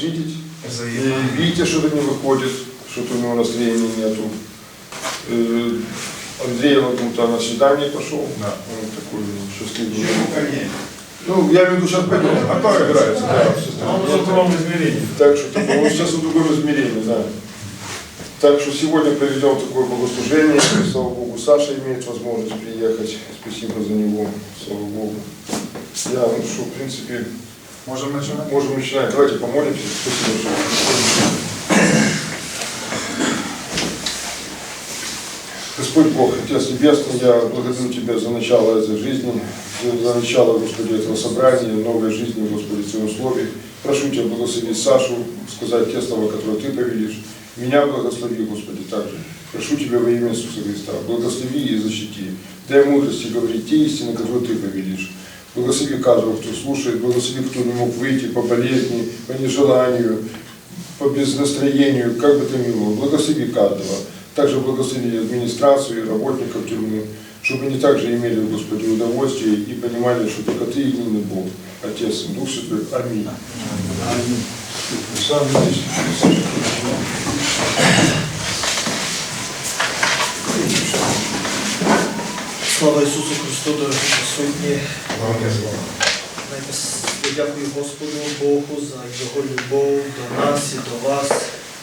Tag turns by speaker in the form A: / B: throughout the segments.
A: вас видеть. И видите, что-то не выходит, что-то у него настроения нету. Э, Андрей он куда на свидание пошел.
B: Да.
A: Он такой счастливый. Ну, я имею в виду, сейчас пойдем. А как играется, да.
B: Он уже в другом измерении.
A: Так что такое, он сейчас в другом измерении, да. Так что сегодня проведем такое богослужение. Слава Богу, Саша имеет возможность приехать. Спасибо за него, слава Богу. Я, ну что, в принципе,
B: Можем начинать?
A: можем начинать. Давайте помолимся. Спасибо, Господь Бог, Отец Небесный, я благодарю Тебя за начало этой жизни, за- начало, Господи, этого собрания, новой жизни, Господи, Твоем Слове. Прошу Тебя благослови Сашу, сказать те слова, которые Ты повелишь. Меня благослови, Господи, также. Прошу Тебя во имя Иисуса Христа, благослови и защити. Дай мудрости говорить те истины, которые Ты повелишь. Благослови каждого, кто слушает, благослови, кто не мог выйти по болезни, по нежеланию, по безнастроению, как бы то ни было. Благослови каждого. Также благослови администрацию и работников тюрьмы, чтобы они также имели, Господи, удовольствие и понимали, что только Ты единый Бог, Отец и Дух Святой. Аминь. Сам здесь.
C: Слава Ісусу Христу, дорогі присутні. Я дякую Господу Богу за Його любов до нас і до вас,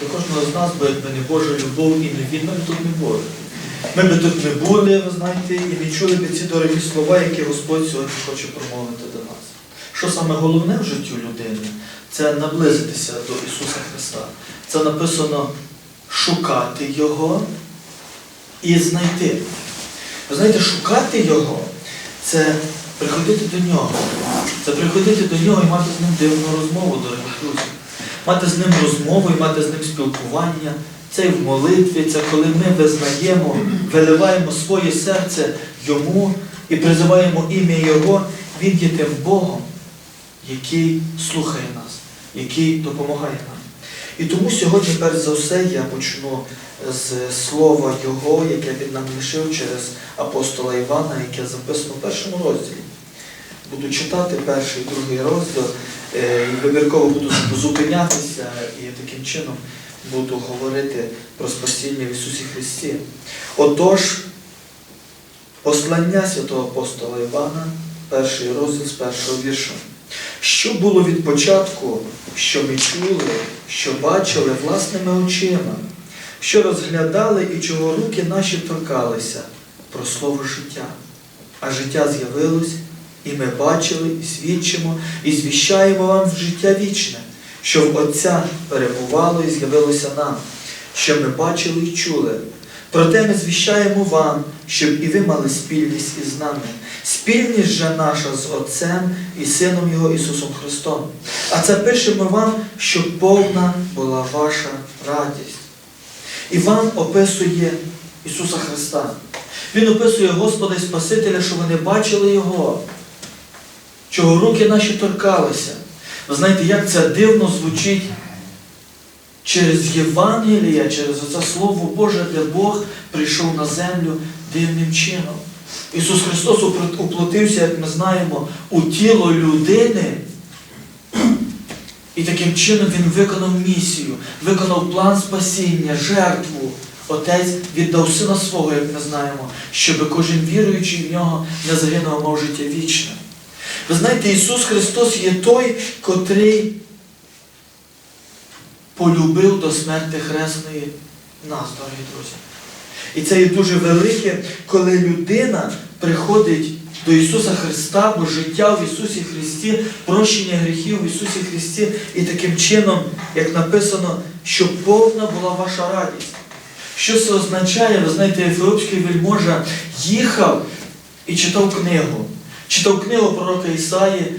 C: до кожного з нас, бо якби не Божа любов і не він, ми б тут не були. Ми б тут не були, ви знаєте, і не чули б ці дорогі слова, які Господь сьогодні хоче промовити до нас. Що саме головне в житті людини це наблизитися до Ісуса Христа. Це написано шукати Його і знайти. Ви знаєте, шукати Його це приходити до нього. Це приходити до нього і мати з ним дивну розмову, дорогі друзі. Мати з ним розмову і мати з ним спілкування. Це і в молитві, це коли ми визнаємо, виливаємо своє серце йому і призиваємо ім'я Його. Він є тим Богом, який слухає нас, який допомагає нам. І тому сьогодні, перш за все, я почну з слова Його, яке він нам лишив через апостола Івана, яке записано в першому розділі. Буду читати перший, і другий розділ, е, і вибірково буду зупинятися і таким чином буду говорити про спасіння в Ісусі Христі. Отож, послання святого апостола Івана, перший розділ з першого вірша. Що було від початку, що ми чули, що бачили власними очима, що розглядали і чого руки наші торкалися про слово життя. А життя з'явилось, і ми бачили, і свідчимо, і звіщаємо вам життя вічне, що в Отця перебувало і з'явилося нам, що ми бачили і чули. Проте ми звіщаємо вам, щоб і ви мали спільність із нами. Спільність же наша з Отцем і Сином Його Ісусом Христом. А це пишемо вам, щоб повна була ваша радість. Іван описує Ісуса Христа. Він описує Господа і Спасителя, що вони бачили Його, чого руки наші торкалися. Ви знаєте, як це дивно звучить через Євангелія, через оце Слово Боже, де Бог прийшов на землю дивним чином. Ісус Христос уплотився, як ми знаємо, у тіло людини. І таким чином Він виконав місію, виконав план спасіння, жертву. Отець віддав сина свого, як ми знаємо, щоб кожен віруючий в нього не загинув, мав життя вічне. Ви знаєте, Ісус Христос є той, котрий полюбив до смерти хресної нас, дорогі друзі. І це є дуже велике, коли людина приходить до Ісуса Христа, бо життя в Ісусі Христі, прощення гріхів в Ісусі Христі, і таким чином, як написано, що повна була ваша радість. Що це означає? Ви знаєте, ефіопський вельможа їхав і читав книгу. Читав книгу пророка Ісаї,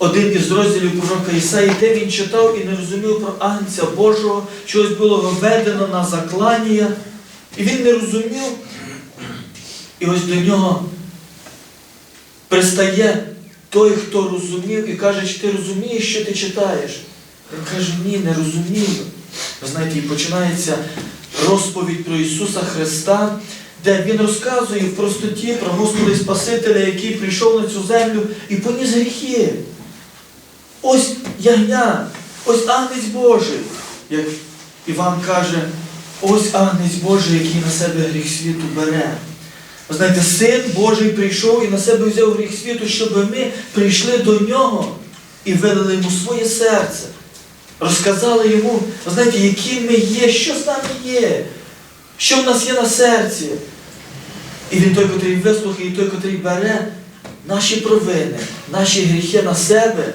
C: один із розділів пророка Ісаї, де він читав і не розумів про Агнця Божого, щось було введено на заклання. І він не розумів. І ось до нього пристає той, хто розумів, і каже, чи ти розумієш, що ти читаєш? Він каже, ні, не розумію. Ви знаєте, і починається розповідь про Ісуса Христа, де Він розказує в простоті про Господа Спасителя, який прийшов на цю землю і поніс гріхи. Ось ягня, Ось Агнець Божий, як Іван каже, ось Агнець Божий, який на себе гріх світу бере. Ви знаєте, Син Божий прийшов і на себе взяв гріх світу, щоб ми прийшли до нього і видали йому своє серце. Розказали йому, ви знаєте, які ми є, що з нами є, що в нас є на серці. І він той, котрий вислухає, і той, котрий бере наші провини, наші гріхи на себе.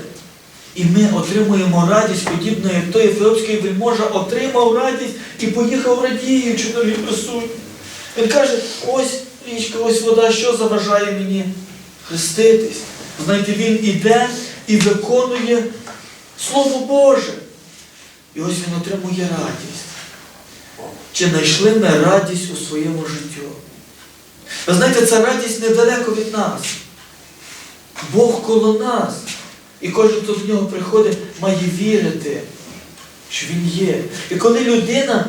C: І ми отримуємо радість, подібно як той ефіопський вельможа отримав радість і поїхав радіючи, дорогі присутні. Він каже, ось річка, ось вода, що заважає мені хреститись. Знаєте, він іде і виконує Слово Боже. І ось він отримує радість. Чи знайшли ми радість у своєму життю? Ви знаєте, ця радість недалеко від нас. Бог коло нас. І кожен, хто до нього приходить, має вірити, що Він є. І коли людина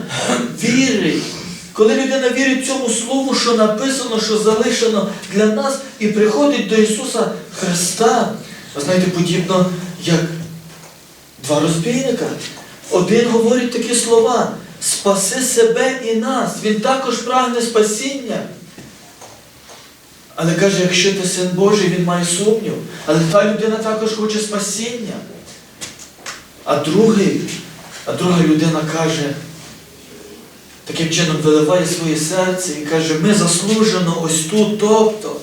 C: вірить, коли людина вірить цьому слову, що написано, що залишено для нас, і приходить до Ісуса Христа, ви знаєте, подібно як два розбійника. Один говорить такі слова: спаси себе і нас. Він також прагне спасіння. Але каже, якщо ти син Божий, він має сумнів. Але та людина також хоче спасіння. А другий, а друга людина каже, таким чином виливає своє серце і каже, ми заслужено ось тут, тобто.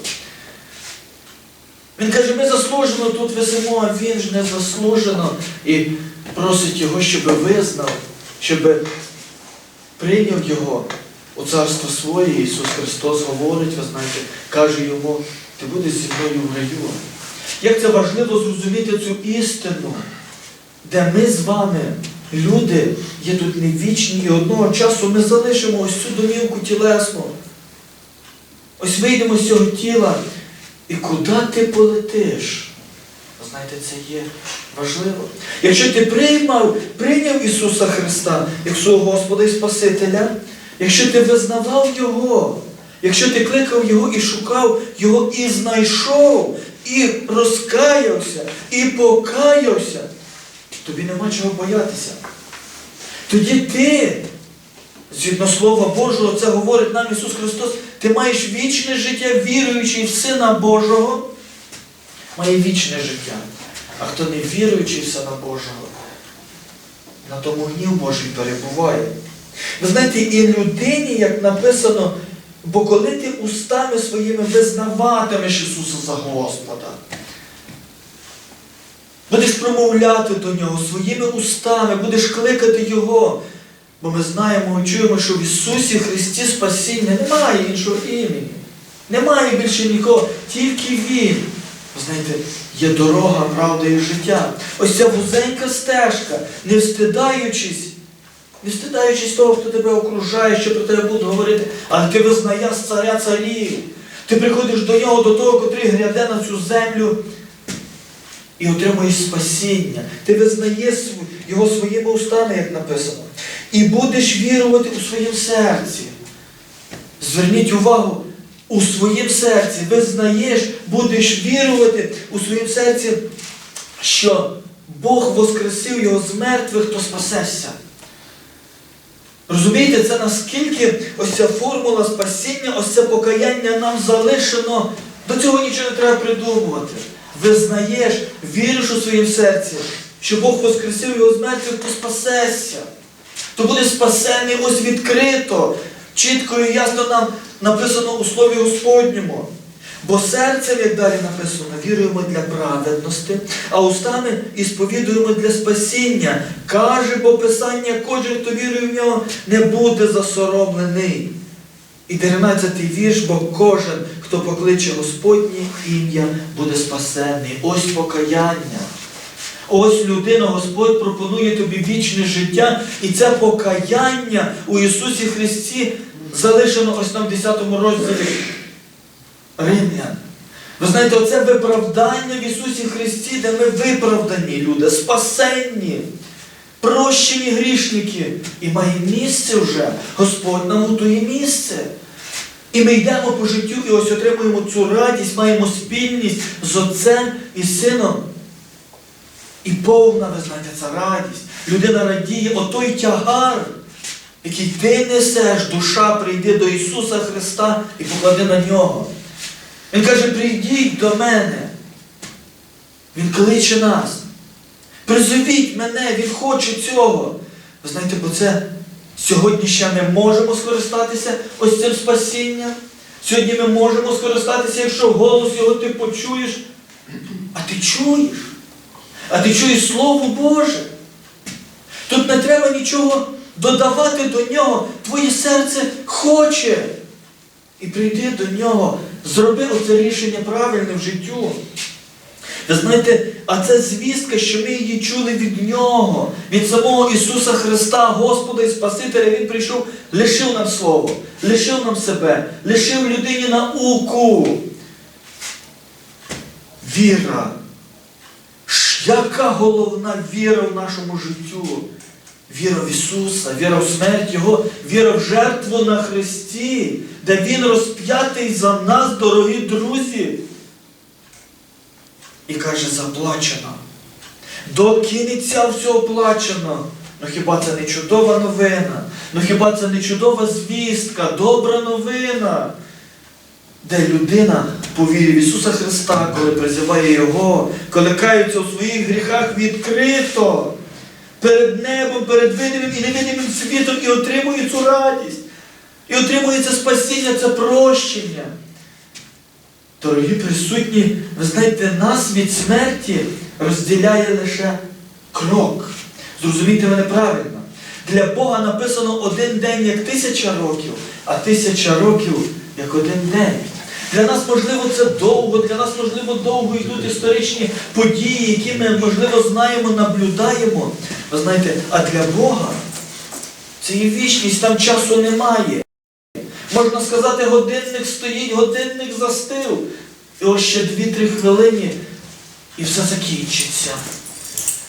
C: Він каже, ми заслужено тут висимо, а він ж не заслужено. І просить його, щоб визнав, щоб прийняв його у царство своє. Ісус Христос говорить, ви знаєте, каже йому, ти будеш зі мною в раю. Як це важливо зрозуміти цю істину, де ми з вами, люди, є тут не вічні, і одного часу ми залишимо ось цю домівку тілесну. Ось вийдемо з цього тіла. І куди ти полетиш? Знаєте, це є важливо. Якщо ти приймав, прийняв Ісуса Христа як свого Господа і Спасителя, якщо ти визнавав Його, якщо ти кликав Його і шукав Його і знайшов, і розкаявся, і покаявся, тобі нема чого боятися. Тоді ти, згідно Слова Божого, це говорить нам Ісус Христос, ти маєш вічне життя, віруючий в Сина Божого, має вічне життя. А хто не віруючий в Сина Божого, на тому гнів Божий перебуває. Ви знаєте, і людині, як написано, бо коли ти устами своїми визнаватимеш Ісуса за Господа, будеш промовляти до Нього своїми устами, будеш кликати Його. Бо ми знаємо і чуємо, що в Ісусі Христі спасіння немає іншого імені. Немає більше нікого, тільки Він. Ви знаєте, є дорога, правда і життя. Ось ця вузенька стежка, не встидаючись, не встидаючись того, хто тебе окружає, що про тебе будуть говорити, але ти визнаєш царя царів. Ти приходиш до нього, до того, котрий гряде на цю землю і отримуєш спасіння. Ти визнаєш його своїми устами, як написано. І будеш вірувати у своєму серці. Зверніть увагу, у своєму серці визнаєш, будеш вірувати у своєму серці, що Бог воскресив його з мертвих, то спасешся. Розумієте, це наскільки ось ця формула спасіння, ось це покаяння нам залишено. До цього нічого не треба придумувати. Визнаєш, віриш у своєму серці, що Бог воскресив його з мертвих, то спасешся. То буде спасений ось відкрито. Чітко і ясно нам написано у Слові Господньому. Бо серцем, як далі написано, віруємо для праведності, а устами і сповідуємо для спасіння. Каже бо Писання, кожен, хто вірує в нього, не буде засоромлений. І 13-й вірш, бо кожен, хто покличе Господнє ім'я, буде спасений. Ось покаяння. Ось людина, Господь пропонує тобі вічне життя, і це покаяння у Ісусі Христі залишено ось там в 10 розділі Римлян. Ви знаєте, оце виправдання в Ісусі Христі, де ми виправдані люди, спасенні, прощені грішники. І має місце вже. Господь нам готує місце. І ми йдемо по життю і ось отримуємо цю радість, маємо спільність з Отцем і Сином. І повна, ви знаєте, ця радість. людина радіє, отой тягар, який ти несеш, душа прийди до Ісуса Христа і поклади на нього. Він каже, прийдіть до мене. Він кличе нас. Призовіть мене, Він хоче цього. Ви знаєте, бо це сьогодні ще ми можемо скористатися ось цим спасінням. Сьогодні ми можемо скористатися, якщо голос його ти почуєш. А ти чуєш? А ти чуєш Слово Боже. Тут не треба нічого додавати до нього. Твоє серце хоче. І прийди до нього, зроби оце рішення правильне в життю. Ви знаєте, а це звістка, що ми її чули від Нього, від самого Ісуса Христа, Господа і Спасителя. Він прийшов, лишив нам Слово, лишив нам себе, лишив людині науку. Віра. Яка головна віра в нашому життю? Віра в Ісуса, віра в смерть Його, віра в жертву на Христі, де Він розп'ятий за нас, дорогі друзі. І каже, заплачено. До кінця все оплачено. Ну хіба це не чудова новина? Ну хіба це не чудова звістка, добра новина? Де людина по вірі в Ісуса Христа, коли призиває Його, коли каються у своїх гріхах відкрито, перед небом, перед видимим і невидимим світом і отримує цю радість, і отримує це спасіння, це прощення. Дорогі присутні, ви знаєте, нас від смерті розділяє лише крок. Зрозумійте мене правильно. Для Бога написано один день як тисяча років, а тисяча років як один день. Для нас, можливо, це довго, для нас, можливо, довго йдуть історичні події, які ми, можливо, знаємо, наблюдаємо. Ви знаєте, а для Бога це є вічність, там часу немає. Можна сказати, годинник стоїть, годинник застив. І ось ще 2-3 хвилини, і все закінчиться.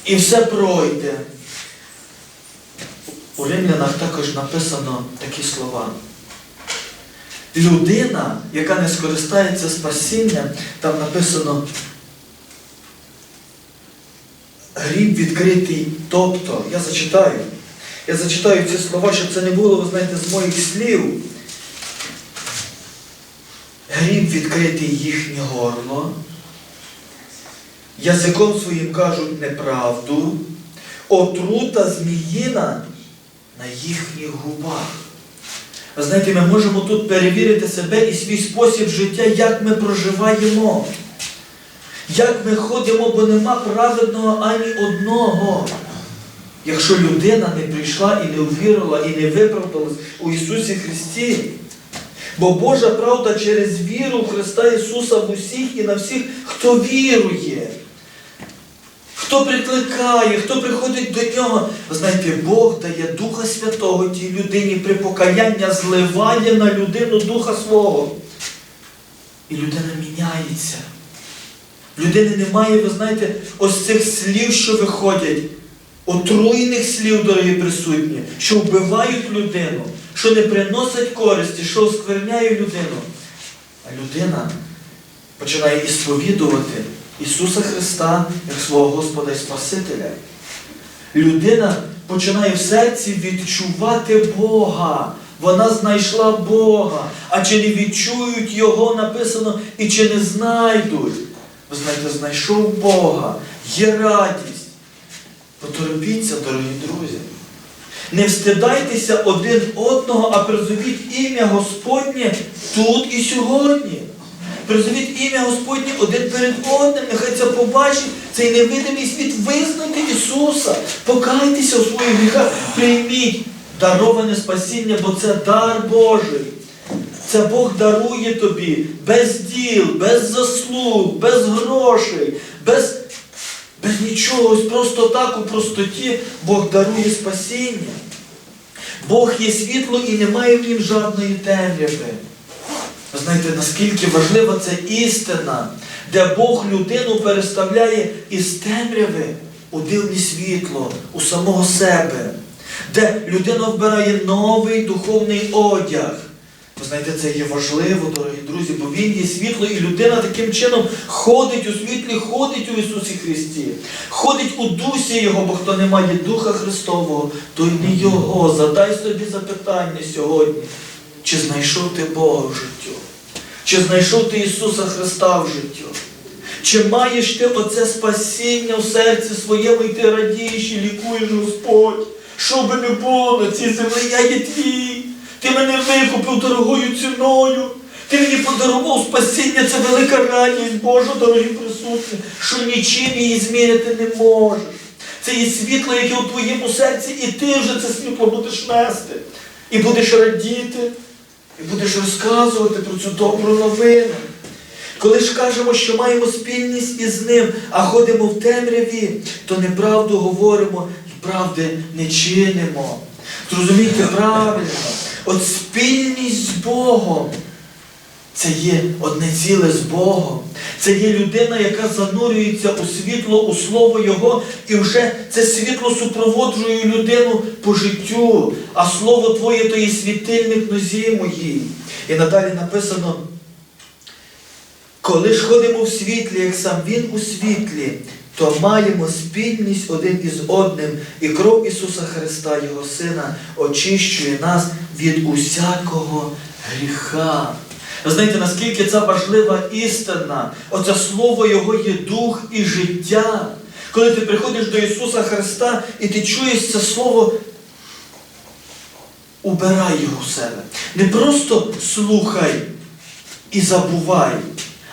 C: І все пройде. У римлянах також написано такі слова. Людина, яка не скористається спасінням, там написано гріб відкритий. Тобто, я зачитаю. Я зачитаю ці слова, щоб це не було, ви знаєте, з моїх слів. Гріб відкритий їхнє горло, язиком своїм кажуть неправду, отрута зміїна на їхніх губах. Знаєте, ми можемо тут перевірити себе і свій спосіб життя, як ми проживаємо, як ми ходимо, бо нема праведного ані одного. Якщо людина не прийшла і не увірила, і не виправдалась у Ісусі Христі, Бо Божа правда через віру в Христа Ісуса в усіх і на всіх, хто вірує, хто прикликає, хто приходить до Нього. Ви знаєте, Бог дає Духа Святого тій людині при покаяння зливає на людину Духа Свого. І людина міняється. Людини немає, ви знаєте, ось цих слів, що виходять, отруйних слів, дорогі присутні, що вбивають людину, що не приносять користі, що оскверняє людину. А людина починає ісповідувати Ісуса Христа як свого Господа і Спасителя. Людина починає в серці відчувати Бога. Вона знайшла Бога. А чи не відчують Його написано і чи не знайдуть? Ви знаєте, знайшов Бога, є радість. Поторопіться, дорогі друзі. Не встидайтеся один одного, а призовіть ім'я Господнє тут і сьогодні. Призовіть ім'я Господнє один перед одним. Нехай це побачить цей невидимий світ. Визнайте Ісуса. Покайтеся у своїх гріхах. Прийміть дароване спасіння, бо це дар Божий. Це Бог дарує тобі без діл, без заслуг, без грошей, без, без нічого. Ось просто так у простоті Бог дарує спасіння. Бог є світло і немає в нім жодної темряви. Ви знаєте, наскільки важлива це істина, де Бог людину переставляє із темряви у дивне світло, у самого себе, де людина вбирає новий духовний одяг. Ви знаєте, це є важливо, дорогі друзі, бо Він є світло, і людина таким чином ходить у світлі, ходить у Ісусі Христі, ходить у дусі Його, бо хто не має Духа Христового, той не Його. Задай собі запитання сьогодні. Чи знайшов ти Бога в життю? Чи знайшов ти Ісуса Христа в життю? Чи маєш ти оце спасіння в серці своєму, і ти радієш і лікуєш, Господь? Що би не було на цій землі, я є твій. Ти мене викупив дорогою ціною. Ти мені подарував спасіння, це велика радість Божа, дорогі присутні, що нічим її зміряти не можеш. Це є світло, яке у твоєму серці, і ти вже це світло будеш нести. І будеш радіти, і будеш розказувати про цю добру новину. Коли ж кажемо, що маємо спільність із ним, а ходимо в темряві, то неправду говоримо і правди не чинимо. Зрозумійте правильно, от спільність з Богом. Це є одне ціле з Богом. Це є людина, яка занурюється у світло, у слово Його, і вже це світло супроводжує людину по життю. А слово Твоє то є світильник нозі моїй. І надалі написано. Коли ж ходимо в світлі, як сам Він у світлі, то маємо спільність один із одним, і кров Ісуса Христа, Його Сина, очищує нас від усякого гріха. Ви знаєте, наскільки це важлива істина, оце слово Його є дух і життя. Коли ти приходиш до Ісуса Христа і ти чуєш це слово, убирай його в себе. Не просто слухай і забувай.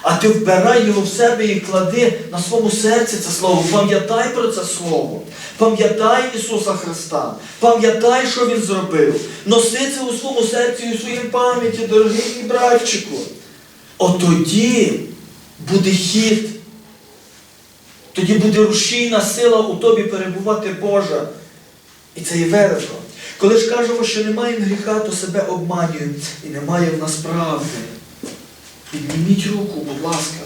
C: А ти вбирай його в себе і клади на своєму серці це слово. Пам'ятай про це слово. Пам'ятай Ісуса Христа. Пам'ятай, що Він зробив. Носи це у своєму серці і у своїй пам'яті, дорогий мій братчику. От тоді буде хід. Тоді буде рушійна сила у тобі перебувати Божа. І це є велико. Коли ж кажемо, що не маємо гріха, то себе обманюємо і немає в нас правди. Підніміть руку, будь ласка.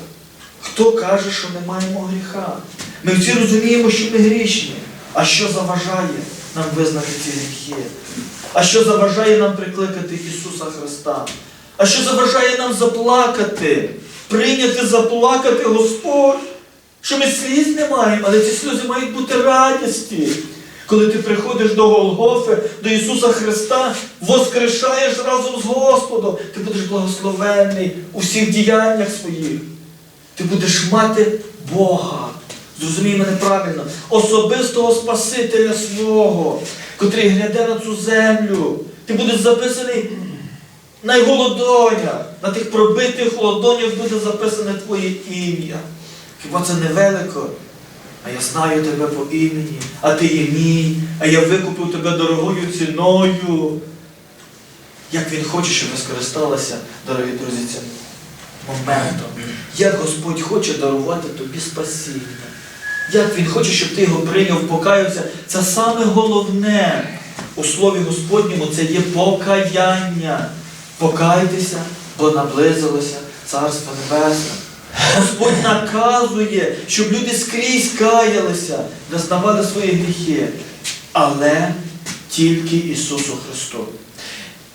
C: Хто каже, що не маємо гріха? Ми всі розуміємо, що ми грішні. А що заважає нам визнати ці гріхи? А що заважає нам прикликати Ісуса Христа? А що заважає нам заплакати, прийняти, заплакати Господь? Що ми сліз не маємо, але ці сльози мають бути радісті. Коли ти приходиш до Голгофи, до Ісуса Христа, воскрешаєш разом з Господом, ти будеш благословенний у всіх діяннях своїх. Ти будеш мати Бога. Зрозумій мене правильно, особистого Спасителя свого, котрий гляде на цю землю. Ти будеш записаний на його ладонях. На тих пробитих ладонях буде записане твоє ім'я. Хіба це не велико? А я знаю тебе по імені, а ти є мій, а я викупив тебе дорогою ціною. Як він хоче, щоб ви скористалися, дорогі друзі, цим моментом. Як Господь хоче дарувати тобі спасіння. Як Він хоче, щоб ти його прийняв, покаявся. Це саме головне у Слові Господньому це є покаяння. Покайтеся, бо наблизилося Царство Небесне. Господь наказує, щоб люди скрізь каялися, визнавали свої гріхи, але тільки Ісусу Христу.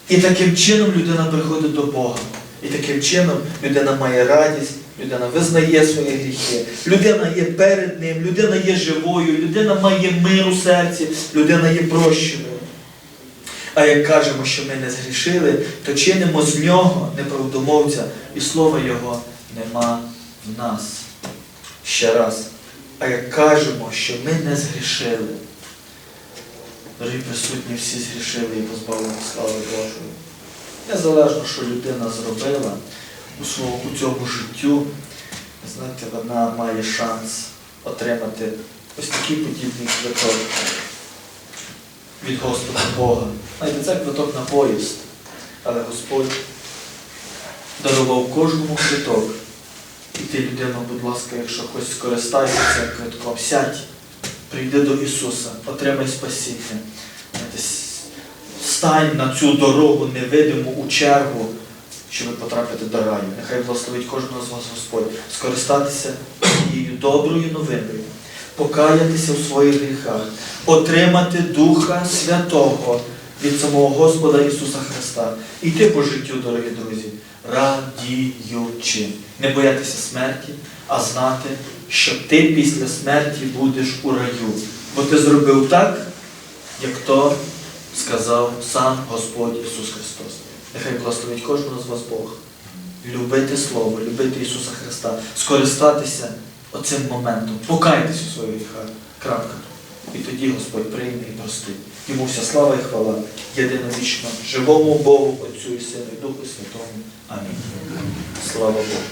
C: І таким чином людина приходить до Бога. І таким чином людина має радість, людина визнає свої гріхи, людина є перед Ним, людина є живою, людина має мир у серці, людина є прощеною. А як кажемо, що ми не згрішили, то чинимо з нього неправдомовця, і слова Його нема в нас. Ще раз. А як кажемо, що ми не згрішили, дорогі присутні всі згрішили і позбавлені слави Божої. Незалежно, що людина зробила у у цьому життю, знаєте, вона має шанс отримати ось такий подібний квиток від Господа Бога. Знаєте, це квиток на поїзд, але Господь дарував кожному квиток. І ти, людина, будь ласка, якщо хочеш скористайся цим квитком, сядь, прийди до Ісуса, отримай спасіння. Знаєте, с- Стань на цю дорогу невидиму у чергу, щоб потрапити до раю. Нехай благословить кожного з вас Господь, скористатися цією доброю новиною, покаятися у своїх гріхах, отримати Духа Святого від самого Господа Ісуса Христа. І йти по життю, дорогі друзі, радіючи. Не боятися смерті, а знати, що ти після смерті будеш у раю. Бо ти зробив так, як то сказав сам Господь Ісус Христос. Нехай благословить кожного з вас Бог. Любити Слово, любити Ісуса Христа, скористатися оцим моментом, покайтесь у своїх гріхах. Крапка. І тоді Господь прийме і простить. Йому вся слава і хвала, єдиновічно, живому Богу, Отцю і Сину, і Духу Святому. Амінь. Слава Богу.